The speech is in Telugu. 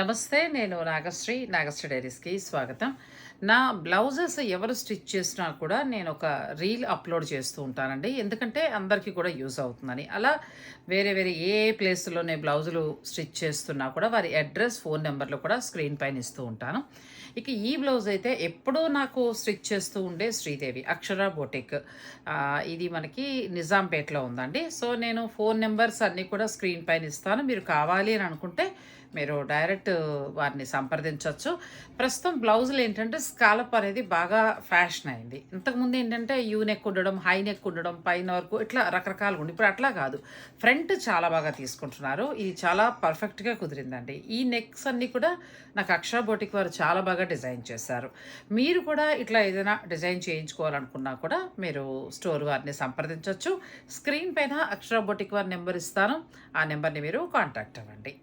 నమస్తే నేను నాగశ్రీ నాగశ్రీ డైరీస్కి స్వాగతం. నా బ్లౌజెస్ ఎవరు స్టిచ్ చేసినా కూడా నేను ఒక రీల్ అప్లోడ్ చేస్తూ ఉంటానండి. ఎందుకంటే అందరికీ కూడా యూజ్ అవుతుందని. అలా వేరే వేరే ఏ ప్లేస్లో నేను బ్లౌజులు స్టిచ్ చేస్తున్నా కూడా వారి అడ్రస్ ఫోన్ నెంబర్లు కూడా స్క్రీన్ పైన ఇస్తూ ఉంటాను. ఇక ఈ బ్లౌజ్ అయితే ఎప్పుడూ నాకు స్టిచ్ చేస్తూ ఉండే శ్రీదేవి అక్షర బోటిక్. ఇది మనకి నిజాంపేటలో ఉందండి. సో నేను ఫోన్ నెంబర్స్ అన్నీ కూడా స్క్రీన్ పైన ఇస్తాను. మీరు కావాలి అని అనుకుంటే మీరు డైరెక్ట్ వారిని సంప్రదించవచ్చు ప్రస్తుతం బ్లౌజులు ఏంటంటే స్కాలప్ అనేది బాగా ఫ్యాషన్ అయింది. ఇంతకుముందు ఏంటంటే యూ నెక్ ఉండడం హై నెక్ ఉండడం పైన వరకు ఇట్లా రకరకాలుగా ఉండి ఇప్పుడు అట్లా కాదు. ఫ్రంట్ చాలా బాగా తీసుకుంటున్నారు. ఇది చాలా పర్ఫెక్ట్గా కుదిరిందండి. ఈ నెక్స్ అన్నీ కూడా నాకు అక్షర బోటిక్ వారు చాలా బాగా డిజైన్ చేశారు. మీరు కూడా ఇట్లా ఏదైనా డిజైన్ చేయించుకోవాలనుకున్నా కూడా మీరు స్టోర్ వారిని సంప్రదించవచ్చు స్క్రీన్ పైన అక్షర బోటిక్ వారి నెంబర్ ఇస్తాను. ఆ నెంబర్ని మీరు కాంటాక్ట్ అవ్వండి.